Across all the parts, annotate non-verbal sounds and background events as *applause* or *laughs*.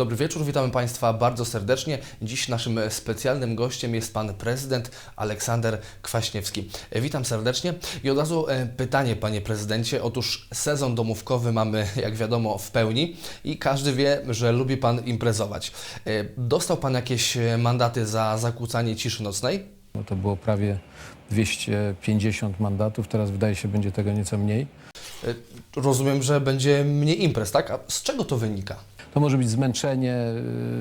Dobry wieczór, witamy Państwa bardzo serdecznie. Dziś naszym specjalnym gościem jest Pan Prezydent Aleksander Kwaśniewski. Witam serdecznie i od razu e, pytanie Panie Prezydencie. Otóż sezon domówkowy mamy, jak wiadomo, w pełni i każdy wie, że lubi Pan imprezować. E, Dostał Pan jakieś e, mandaty za zakłócanie ciszy nocnej? No to było prawie 250 mandatów, teraz wydaje się będzie tego nieco mniej. E, Rozumiem, że będzie mniej imprez, tak? A z czego to wynika? To może być zmęczenie,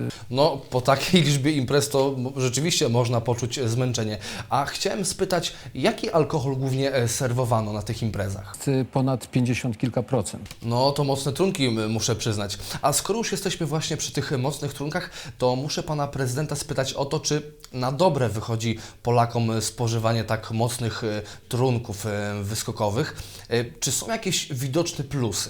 yy, No, po takiej liczbie imprez to rzeczywiście można poczuć e, zmęczenie. A chciałem spytać, jaki alkohol głównie e, serwowano na tych imprezach? ponad 50 kilka procent. No, to mocne trunki, muszę przyznać. A skoro już jesteśmy właśnie przy tych mocnych trunkach, to muszę pana prezydenta spytać o to, czy na dobre wychodzi Polakom e, spożywanie tak mocnych e, trunków e, wyskokowych. E, Czy są jakieś widoczne plusy?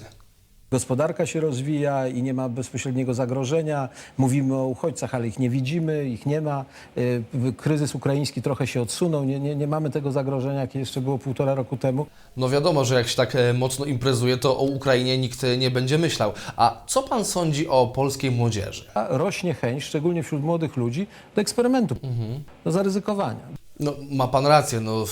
Gospodarka się rozwija i nie ma bezpośredniego zagrożenia. Mówimy o uchodźcach, ale ich nie widzimy, ich nie ma. Yy, Kryzys ukraiński trochę się odsunął, nie, nie, nie mamy tego zagrożenia, jakie jeszcze było półtora roku temu. No wiadomo, że jak się tak e, mocno imprezuje, to o Ukrainie nikt e, nie będzie myślał. A co pan sądzi o polskiej młodzieży? A rośnie chęć, szczególnie wśród młodych ludzi, do eksperymentu, do zaryzykowania. No, ma pan rację, no,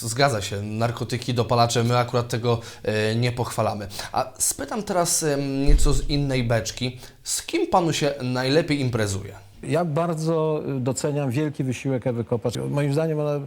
zgadza się. Narkotyki, dopalacze, my akurat tego e, nie pochwalamy. A spytam teraz e, nieco z innej beczki. Z kim panu się najlepiej imprezuje? Ja bardzo y, doceniam wielki wysiłek Ewy Kopacz. Moim zdaniem ona y,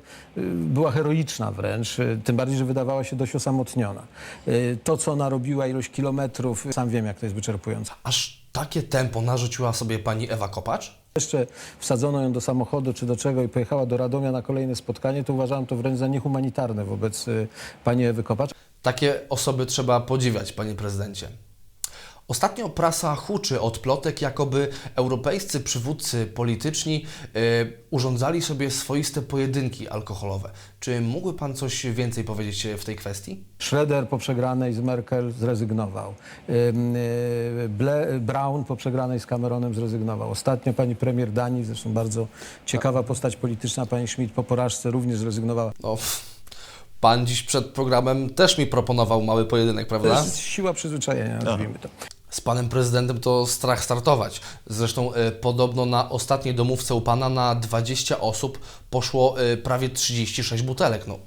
była heroiczna wręcz, y, tym bardziej, że wydawała się dość osamotniona. Y, To, co ona robiła, ilość kilometrów, sam wiem, jak to jest wyczerpujące. Aż takie tempo narzuciła sobie pani Ewa Kopacz? Jeszcze wsadzono ją do samochodu czy do czego i pojechała do Radomia na kolejne spotkanie, to uważałem to wręcz za niehumanitarne wobec y, pani Ewy Kopacz. Takie osoby trzeba podziwiać, panie prezydencie. Ostatnio prasa huczy od plotek, jakoby europejscy przywódcy polityczni e, urządzali sobie swoiste pojedynki alkoholowe. Czy mógłby pan coś więcej powiedzieć e, w tej kwestii? Schroeder po przegranej z Merkel zrezygnował. Y, Ble, Brown po przegranej z Cameronem zrezygnował. Ostatnio pani premier Danii, zresztą bardzo ciekawa postać polityczna, pani Schmidt po porażce również zrezygnowała. No, pan dziś przed programem też mi proponował mały pojedynek, To prawda? jest siła przyzwyczajenia, nazwijmy to. Z panem prezydentem to strach startować. Zresztą e, podobno na ostatniej domówce u pana na 20 osób poszło e, prawie 36 butelek. No,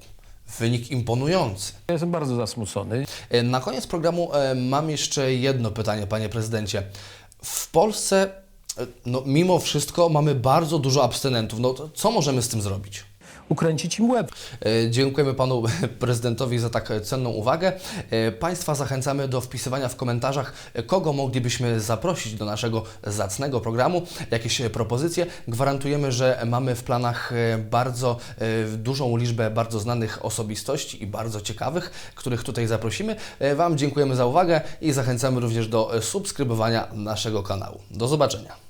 wynik imponujący. Ja jestem bardzo zasmucony. E, Na koniec programu mam jeszcze jedno pytanie, panie prezydencie. W Polsce, no, mimo wszystko, mamy bardzo dużo abstynentów. No, to co możemy z tym zrobić? Ukręcić im łeb. E, Dziękujemy panu *laughs* prezydentowi za tak cenną uwagę. E, Państwa zachęcamy do wpisywania w komentarzach, e, kogo moglibyśmy zaprosić do naszego zacnego programu, jakieś propozycje. Gwarantujemy, że mamy w planach bardzo dużą liczbę bardzo znanych osobistości i bardzo ciekawych, których tutaj zaprosimy. Wam dziękujemy za uwagę i zachęcamy również do subskrybowania naszego kanału. Do zobaczenia.